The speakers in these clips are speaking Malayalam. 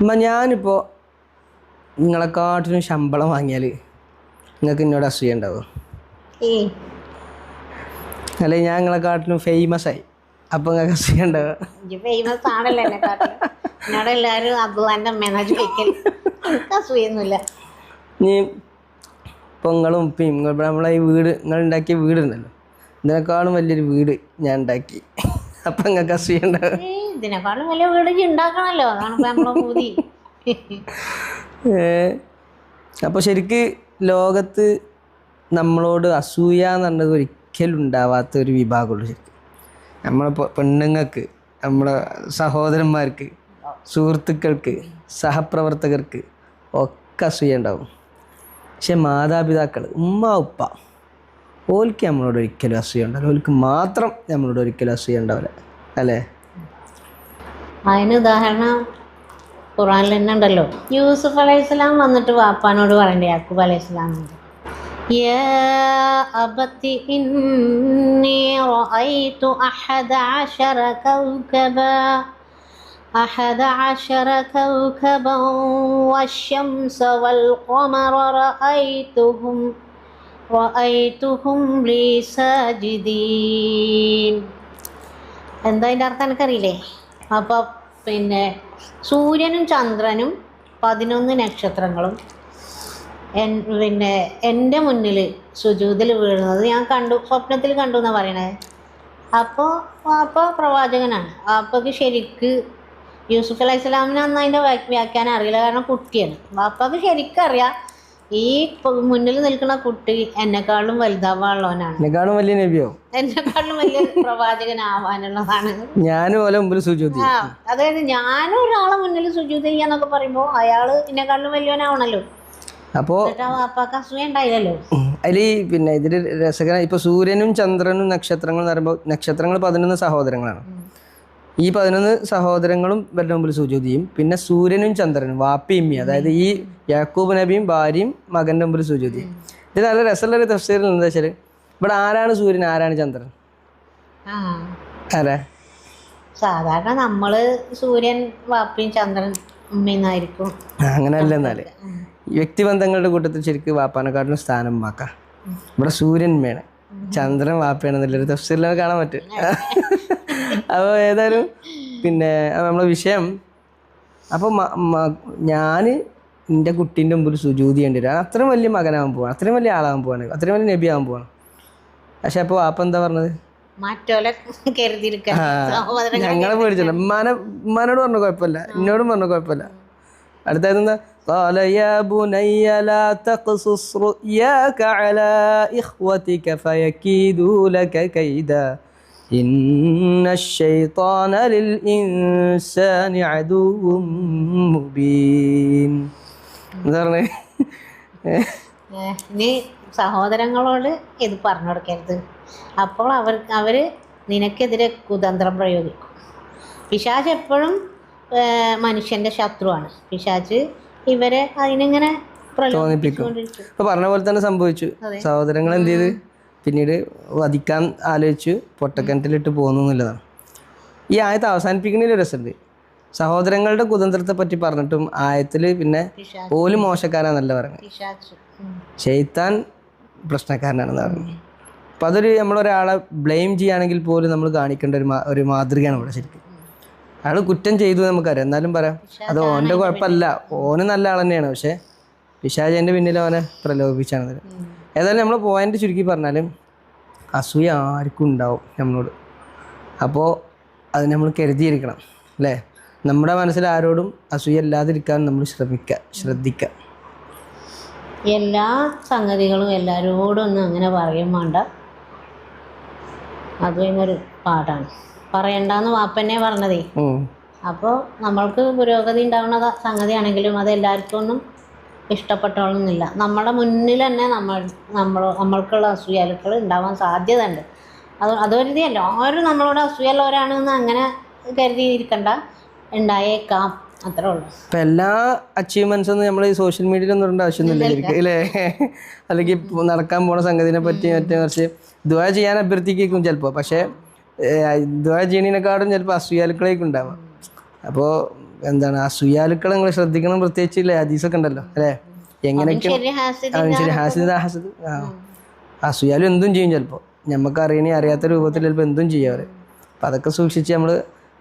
അമ്മ ഞാനിപ്പോൾ നിങ്ങളെക്കാട്ടിലും ശമ്പളം വാങ്ങിയാൽ നിങ്ങൾക്ക് എന്നോട് അസൂയ ഉണ്ടാവും. അല്ലെ ഞാൻ നിങ്ങളെക്കാട്ടിലും ഫേമസ് ആയി. അപ്പൊ നിങ്ങൾക്ക് അസൂയ ഉണ്ടാവുക ഇജ്ജ് ഫേമസ് ആണല്ലോ എന്നെ കാട്ടിൽ എന്നോട് എല്ലാവരും അബ്ദുള്ളാന്റെ അമ്മേന്നാ ചോദിക്കൽ എനിക്ക് അസൂയൊന്നുമില്ല. ഇനി ഇപ്പോൾ നിങ്ങളും ഉപ്പയും ഇവിടെ നമ്മളെ ഈ വീട് നിങ്ങൾ ഉണ്ടാക്കിയ വീടുണ്ടല്ലോ ഇതിനേക്കാളും വലിയൊരു വീട് ഞാൻ ഉണ്ടാക്കി. അപ്പം നിങ്ങൾക്ക് അസൂയ ഉണ്ടാവുക ഏയ്. ഇതിനെക്കാളും വലിയ വീട് ഉണ്ടാക്കണല്ലോ. അതാണ് ഇപ്പൊ നമ്മളെ പൂതി. അപ്പൊ ശരിക്ക് ലോകത്ത് നമ്മളോട് അസൂയ എന്നുള്ളത് ഒരിക്കലും ഉണ്ടാവാത്ത ഒരു വിഭാഗമുള്ളൂ ശരിക്കും. നമ്മളെ പെണ്ണുങ്ങൾക്ക് നമ്മളെ സഹോദരന്മാർക്ക് സുഹൃത്തുക്കൾക്ക് സഹപ്രവർത്തകർക്ക് ഒക്കെ അസൂയ ഉണ്ടാവും. പക്ഷെ മാതാപിതാക്കൾ ഉമ്മ ഉപ്പ ഓൽക്ക് നമ്മളോട് ഒരിക്കലും അസൂയ ഉണ്ടാവില്ല. ഓൽക്ക് മാത്രം നമ്മളോട് ഒരിക്കലും അസൂയ ഉണ്ടാവില്ല. അല്ലേ? അതിന് ഉദാഹരണം ഖുറാനിൽ തന്നെ ഉണ്ടല്ലോ യൂസുഫ് അലൈഹി സ്വലാം വന്നിട്ട് വാപ്പാനോട് പറയണ്ടേ യാക്കൂബ് അലൈഹി സ്വലാം يا أبت إني رأيت أحد عشر كوكبا أحد عشر كوكبا والشمس والقمر رأيتهم رأيتهم لي ساجدين എന്താ അതിൻ്റെ അർത്ഥം എനിക്കറിയില്ലേ അപ്പോൾ പിന്നെ സൂര്യനും ചന്ദ്രനും പതിനൊന്ന് നക്ഷത്രങ്ങളും. എൻ പിന്നെ എന്റെ മുന്നിൽ സുജൂതിൽ വീഴുന്നത് ഞാൻ കണ്ടു സ്വപ്നത്തിൽ കണ്ടു എന്നാണ് പറയണത് അപ്പോൾ അപ്പോൾ പ്രവാചകനാണ്. വാപ്പക്ക് ശരിക്ക് യൂസുഫ് അലൈഹി സ്വലാമിന് അന്ന് അതിന്റെ വ്യാഖ്യാനം അറിയില്ല കാരണം കുട്ടിയാണ്. വാപ്പക്ക് ശരിക്കും അറിയാം ഈ മുന്നിൽ നിൽക്കുന്ന കുട്ടി എന്നെക്കാളും വലുതാവാനുള്ളവനാണ്. എന്നെക്കാളും വലിയ നബിയോ? എന്നെക്കാളും വലിയ പ്രവാചകനാവാനുള്ളതാണ്. ഞാനും പോലെ മുമ്പിൽ ആ അതായത് ഞാനും ഒരാളെ മുന്നിൽ സുജൂത് ചെയ്യാന്നൊക്കെ പറയുമ്പോ അയാൾ എന്നെക്കാളും വലിയവനാവണല്ലോ. ഉണ്ടായില്ലല്ലോ. അതിൽ പിന്നെ ഇതിൽ രസകര ഇപ്പൊ സൂര്യനും ചന്ദ്രനും നക്ഷത്രങ്ങൾ എന്ന് പറയുമ്പോൾ നക്ഷത്രങ്ങൾ പതിനൊന്ന് സഹോദരങ്ങളാണ്. ഈ പതിനൊന്ന് സഹോദരങ്ങളും ഇവരുടെ മുമ്പിൽ സുജൂത് ചെയ്യും പിന്നെ സൂര്യനും ചന്ദ്രനും വാപ്പിയമ്മി അതായത് ഈ യാക്കൂബ് നബിയും ഭാര്യയും മകന്റെ മുമ്പിൽ സുജൂത് ചെയ്യും ഇത് നല്ല രസമുള്ള ഒരു തഫ്സീറിൽ എന്താ വെച്ചാൽ ഇവിടെ ആരാണ് സൂര്യൻ ആരാണ് ചന്ദ്രൻ? ആരാ? സാധാരണ നമ്മൾ സൂര്യൻ വാപ്പിയും ചന്ദ്രൻ ഉമ്മയെന്നായിരിക്കും അങ്ങനെയല്ല എന്നാൽ. വ്യക്തിബന്ധങ്ങളുടെ കൂട്ടത്തിൽ ശരിക്കും വാപ്പാനെക്കാട്ടിലും സ്ഥാനം വാക്കാം ഇവിടെ സൂര്യൻ വേണം ചന്ദ്രൻ വാപ്പയാണെന്നുള്ളൊരു തഫ്സീറിൽ കാണാൻ പറ്റും. അപ്പോൾ ഏതായാലും പിന്നെ അപ്പൊ നമ്മളെ വിഷയം അപ്പോൾ ഞാൻ എൻ്റെ കുട്ടീൻ്റെ മുമ്പിൽ സുജൂതി ചെയ്യേണ്ടി വരും അത്രയും വലിയ മകനാവാൻ പോവാണ് അത്രയും വലിയ ആളാവാൻ പോവാണ് അത്രയും വലിയ നബി ആവാൻ പോവാണ് പക്ഷെ അപ്പോൾ വാപ്പ എന്താ പറഞ്ഞത് മറ്റോലെ കരുതിയിരിക്കാൻ സഹോദരങ്ങളെ ഞങ്ങളെ പേടിച്ചില്ല ഉമ്മാനെ ഉമ്മാനോട് പറഞ്ഞ കുഴപ്പമില്ല എന്നോടും പറഞ്ഞ കുഴപ്പമില്ല അടുത്തായത് എന്താ قال يا بني لا تقصص رؤياك على إخوتك فيكيدوا لك كيدا إن الشيطان للإنسان عدو مبين എന്താ പറഞ്ഞേ ഏ, ഇനി സഹോദരങ്ങളോട് ഇത് പറഞ്ഞു കൊടുക്കരുത് അപ്പോൾ അവർ അവർ നിനക്കെതിരെ കുതന്ത്രം പ്രയോഗിക്കും പിശാച് എപ്പോഴും ഏ, മനുഷ്യൻ്റെ ശത്രുവാണ് പിശാച് ഇവരെ അതിനിങ്ങനെ പ്രലോഭിപ്പിച്ചുകൊണ്ടിരിക്കും ഇപ്പൊ പറഞ്ഞ പോലെ തന്നെ സംഭവിച്ചു സഹോദരങ്ങൾ എന്ത് ചെയ്ത് പിന്നീട് വധിക്കാൻ ആലോചിച്ച് പൊട്ടക്കിണറ്റിലിട്ട് പോകുന്നു എന്നുള്ളതാണ്. ഈ ആയത്ത് അവസാനിപ്പിക്കുന്നതിൽ രസമുണ്ട്. സഹോദരങ്ങളുടെ കുതന്ത്രത്തെ പറ്റി പറഞ്ഞിട്ടും ആയത്തിൽ പിന്നെ പോലും മോശക്കാരാന്നല്ല പറയുന്നത്. ചെയ്ത്താൻ. ഷെയ്ത്താൻ പ്രശ്നക്കാരനാണെന്ന് പറഞ്ഞു അപ്പം അതൊരു നമ്മളൊരാളെ ബ്ലെയിം ചെയ്യുകയാണെങ്കിൽ പോലും നമ്മൾ കാണിക്കേണ്ട ഒരു മാ- ഒരു മാതൃകയാണ് ഇവിടെ ശരിക്കും. അയാൾ കുറ്റം ചെയ്തു നമുക്കറിയാം. എന്നാലും പറയാം അത് ഓന്റെ കുഴപ്പമല്ല. ഓന് നല്ല ആൾ തന്നെയാണ്. പക്ഷേ പിശാജന്റെ പിന്നിൽ അവനെ പ്രലോഭിച്ചാണ് ഏതായാലും നമ്മൾ പോയിന്റ് ചുരുക്കി പറഞ്ഞാലും അസൂയ ആർക്കും ഉണ്ടാവും നമ്മളോട്. അപ്പോൾ അത് നമ്മൾ കരുതിയിരിക്കണം അല്ലേ? നമ്മുടെ മനസ്സിൽ ആരോടും അസൂയ ഇല്ലാതിരിക്കാൻ നമ്മൾ ശ്രമിക്കുക ശ്രദ്ധിക്കുക എല്ലാ സംഗതികളും എല്ലാവരോടും ഒന്നും അങ്ങനെ പറയും വേണ്ട. അത് ഒരു പാട്ടാണ് പറയണ്ടെന്ന് വാപ്പന്നെ പറഞ്ഞതേ. അപ്പോൾ നമ്മൾക്ക് പുരോഗതി ഉണ്ടാവുന്ന സംഗതിയാണെങ്കിലും അത് എല്ലാവർക്കും ഒന്നും ഇഷ്ടപ്പെട്ടോളുന്നില്ല നമ്മുടെ മുന്നിൽ തന്നെ നമ്മൾ നമ്മൾ നമ്മൾക്കുള്ള അസൂയാലുക്കൾ ഉണ്ടാവാൻ സാധ്യത ഉണ്ട് അത് അതുകരുതി എല്ലാവരും നമ്മളോട് അസൂയുള്ളവരാണെന്ന് അങ്ങനെ കരുതിയിരിക്കണ്ട ഉണ്ടായേക്കാം. അത്രേ ഉള്ളൂ. ഇപ്പം എല്ലാ അച്ചീവ്മെന്റ്സ് നമ്മൾ ഈ സോഷ്യൽ മീഡിയയിൽ ഒന്നും ഇടേണ്ട ആവശ്യമൊന്നുമില്ല. അല്ലേ അല്ലെങ്കിൽ നടക്കാൻ പോണ സംഗതിനെ പറ്റി മറ്റേ കുറച്ച് ദുവാ ചെയ്യാൻ അഭ്യർത്ഥിക്കും ചിലപ്പോൾ പക്ഷേ ദുവാ ചെയ്യണേനെക്കാളും ചിലപ്പോൾ അസൂയാലുക്കളേക്കുണ്ടാവാം അപ്പോൾ എന്താണ് ആ നിങ്ങൾ ശ്രദ്ധിക്കണം പ്രത്യേകിച്ച് ഇല്ലേ ഹദീസൊക്കെ ഉണ്ടല്ലോ അല്ലേ? എങ്ങനെയൊക്കെ ശരി ഹാസിദ് ഹാസിദ് ആ. ആ സുയാലും എന്തും ചെയ്യും ചിലപ്പോൾ നമുക്ക് അറിയണേ അറിയാത്ത രൂപത്തിൽ ചിലപ്പോൾ എന്തും ചെയ്യാറ് അപ്പം അതൊക്കെ സൂക്ഷിച്ച് നമ്മൾ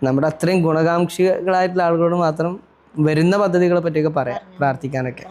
നമ്മുടെ അത്രയും ഗുണകാംക്ഷികളായിട്ടുള്ള ആളുകളോട് മാത്രം വരുന്ന പദ്ധതികളെ പറ്റിയൊക്കെ പറയാം. പ്രാർത്ഥിക്കാനൊക്കെ.